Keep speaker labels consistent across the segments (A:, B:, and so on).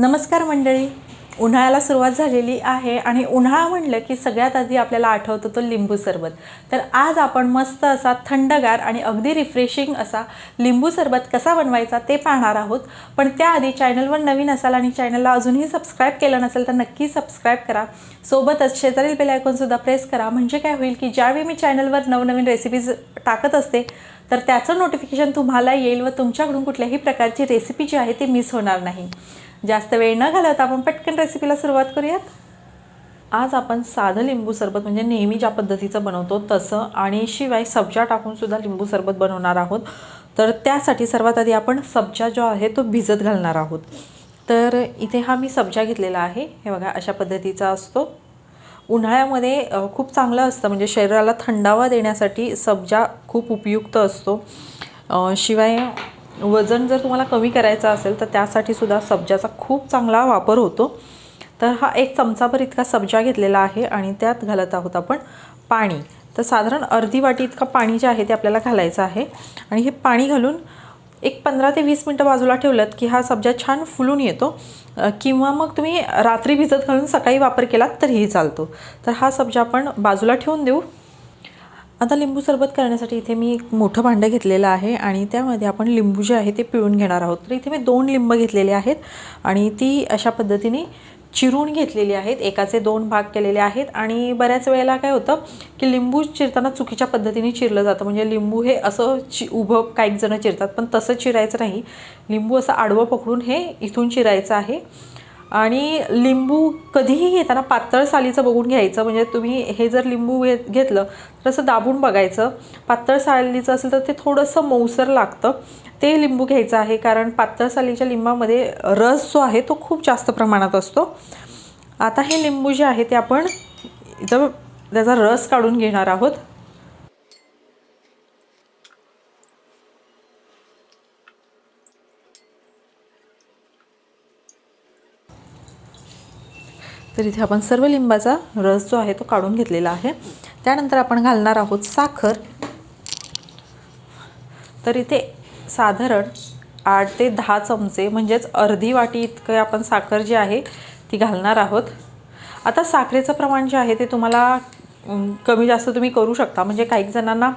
A: नमस्कार मंडळी. उन्हाळ्याला सुरुवात झालेली आहे आणि उन्हाळा म्हणलं की सगळ्यात आधी आपल्याला आठवतो तो लिंबू सरबत. तर आज आपण मस्त असा थंडगार आणि अगदी रिफ्रेशिंग असा लिंबू सरबत कसा बनवायचा ते पाहणार आहोत. पण त्याआधी चॅनलवर नवीन असाल आणि चॅनलला अजूनही सबस्क्राईब केलं नसेल तर नक्की सबस्क्राईब करा. सोबतच शेजारील बेल आयकॉनसुद्धा प्रेस करा. म्हणजे काय होईल की ज्यावेळी मी चॅनलवर नवनवीन रेसिपीज टाकत असते तर त्याचं नोटिफिकेशन तुम्हाला येईल व तुमच्याकडून कुठल्याही प्रकारची रेसिपी जी आहे ती मिस होणार नाही. जास्त वेळ न घालवता आपण पटकन रेसिपीला सुरुवात करूयात. आज आपण साधं लिंबू सरबत म्हणजे नेहमी ज्या पद्धतीचं बनवतो तसं आणि शिवाय सब्जा टाकूनसुद्धा लिंबू सरबत बनवणार आहोत. तर त्यासाठी सर्वात आधी आपण सब्जा जो आहे तो भिजत घालणार आहोत. तर इथे हा मी सब्जा घेतलेला आहे. हे बघा अशा पद्धतीचा असतो. उन्हाळ्यामध्ये खूप चांगलं असतं. म्हणजे शरीराला थंडावा देण्यासाठी सब्जा खूप उपयुक्त असतो. शिवाय वजन जर तुम्हाला कमी करायचं असेल तर त्यासाठी सुद्धा सब्जाचा खूप चांगला वापर होतो. तर हा एक चमचाभर इतका सब्जा घेतलेला आहे आणि त्यात घालत आहोत आपण पाणी. तर साधारण अर्धी वाटी इतका पाणी जे आहे ते आपल्याला घालायचं आहे. आणि हे पाणी घालून एक पंधरा ते वीस मिनटं बाजूला ठेवलं की हा सब्जा छान फुलून येतो. किंवा मग तुम्ही रात्री भिजत घालून सकाळी वापर केलात तरीही चालतो. तर हा सब्जा आपण बाजूला ठेवून देऊ. आता लिंबू सरबत करण्यासाठी इथे मी एक मोठं भांडं घेतलेलं आहे आणि त्यामध्ये आपण लिंबू जे आहे ते पिळून घेणार आहोत. तर इथे मी दोन लिंब घेतलेले आहेत आणि ती अशा पद्धतीने चिरून घेतलेली आहेत. एकाचे दोन भाग केलेले आहेत आणि बऱ्याच वेळेला काय होतं की लिंबू चिरताना चुकीच्या पद्धतीने चिरलं जातं. म्हणजे लिंबू हे असं चि उभं काहीक जणं चिरतात पण तसं चिरायचं नाही. लिंबू असं आडवं पकडून हे इथून चिरायचं आहे. आणि लिंबू कधीही घेताना पातळ सालीचं बघून घ्यायचं. म्हणजे तुम्ही हे जर लिंबू घे घेतलं तर असं दाबून बघायचं. पातळ सालीचं असेल तर ते थोडंसं मऊसर लागतं. ते लिंबू घ्यायचं आहे कारण पातळ सालीच्या लिंबामध्ये रस जो आहे तो खूप जास्त प्रमाणात असतो. आता हे लिंबू जे आहे ते आपण इथं त्याचा रस काढून घेणार आहोत. तर इथे आपण सर्व लिंबाचा रस जो आहे तो काढून घेतलेला आहे. त्यानंतर आपण घालणार आहोत साखर. तर इथे साधारण आठ ते दहा चमचे म्हणजेच अर्धी वाटी इतकं आपण साखर जी आहे ती घालणार आहोत. आता साखरेचं प्रमाण जे आहे ते तुम्हाला कमी जास्त तुम्ही करू शकता. म्हणजे काही जणांना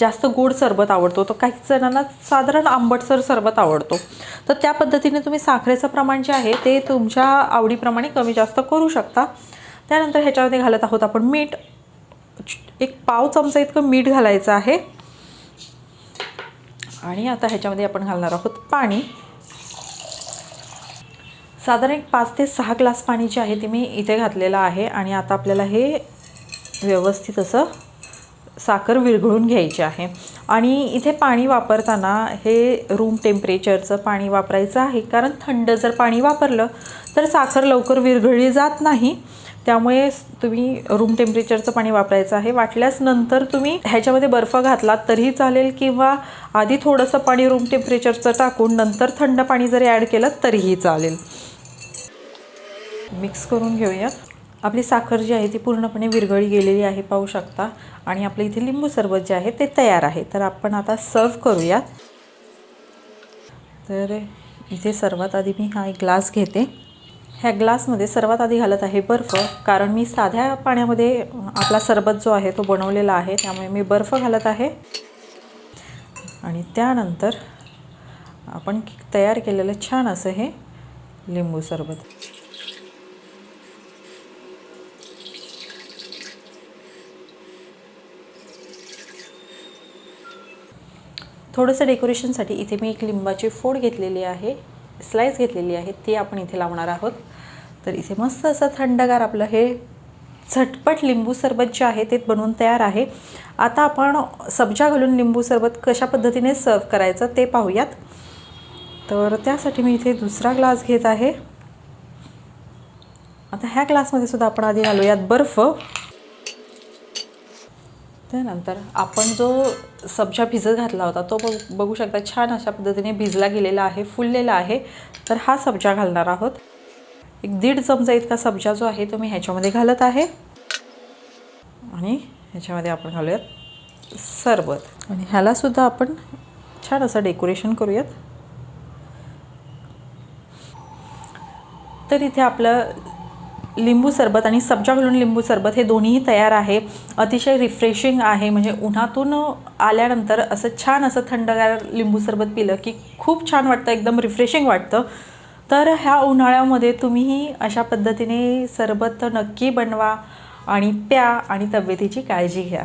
A: जास्त गोड सरबत आवडतो. तर काही जणांना साधारण आंबटसर सरबत आवडतो. तर त्या पद्धतीने तुम्ही साखरेचं प्रमाण जे आहे ते तुमच्या आवडीप्रमाणे कमी जास्त करू शकता. त्यानंतर ह्याच्यामध्ये घालत आहोत आपण मीठ. एक पाव चमचा इतकं मीठ घालायचं आहे. आणि आता ह्याच्यामध्ये आपण घालणार आहोत पाणी. साधारण एक पाच ते सहा ग्लास पाणी जे आहे ते मी इथे घातलेलं आहे. आणि आता आपल्याला हे व्यवस्थित असं साखर विरघळून घ्यायची आहे. आणि इथे पाणी वापरताना हे रूम टेम्परेचरचं पाणी वापरायचं आहे. कारण थंड जर पाणी वापरलं तर साखर लवकर विरघळली जात नाही. त्यामुळे तुम्ही रूम टेम्परेचरचं पाणी वापरायचं आहे. वाटल्यास नंतर तुम्ही ह्याच्यामध्ये बर्फ घातलात तरीही चालेल किंवा आधी थोडंसं पाणी रूम टेम्परेचरचं टाकून नंतर थंड पाणी जरी ॲड केलं तरीही चालेल. मिक्स करून घेऊया आपली साखर जी आहे ती पूर्णपणे विरघळी गेलेली आहे पाहू शकता. आणि आपलं इथे लिंबू सरबत जे आहे ते तयार आहे. तर आपण आता सर्व करूयात. तर इथे सर्वात आधी मी हा एक ग्लास घेते. ह्या ग्लासमध्ये सर्वात आधी घालत आहे बर्फ कारण मी साध्या पाण्यामध्ये आपला सरबत जो आहे तो बनवलेला आहे त्यामुळे मी बर्फ घालत आहे. आणि त्यानंतर आपण तयार केलेलं छान असं हे लिंबू सरबत. थोडंसं डेकोरेशनसाठी इथे मी एक लिंबाची फोड घेतलेली आहे स्लाईस घेतलेली आहे ती आपण इथे लावणार आहोत. तर इथे मस्त असं थंडगार आपलं हे झटपट लिंबू सरबत जे आहे ते बनवून तयार आहे. आता आपण सब्जा घालून लिंबू सरबत कशा पद्धतीने सर्व करायचं ते पाहूयात. तर त्यासाठी मी इथे दुसरा ग्लास घेत आहे. आता ह्या ग्लासमध्ये सुद्धा आपण आधी घालूयात बर्फ. त्यानंतर आपण जो सब्जा भिजत घातला होता तो बघ बघू शकता छान अशा पद्धतीने भिजला गेलेला आहे फुललेला आहे. तर हा सब्जा घालणार आहोत. एक दीड चमचा इतका सब्जा जो आहे तो मी ह्याच्यामध्ये घालत आहे. आणि ह्याच्यामध्ये आपण घालूयात सरबत. आणि ह्यालासुद्धा आपण छान असं डेकोरेशन करूयात. तर इथे आपलं लिंबू सरबत आणि सब्जा घालून लिंबू सरबत हे दोन्हीही तयार आहे. अतिशय रिफ्रेशिंग आहे. म्हणजे उन्हातून आल्यानंतर असं छान असं थंडगार लिंबू सरबत पिलं की खूप छान वाटतं एकदम रिफ्रेशिंग वाटतं. तर ह्या उन्हाळ्यामध्ये तुम्हीही अशा पद्धतीने सरबत नक्की बनवा आणि प्या आणि तब्येतीची काळजी घ्या.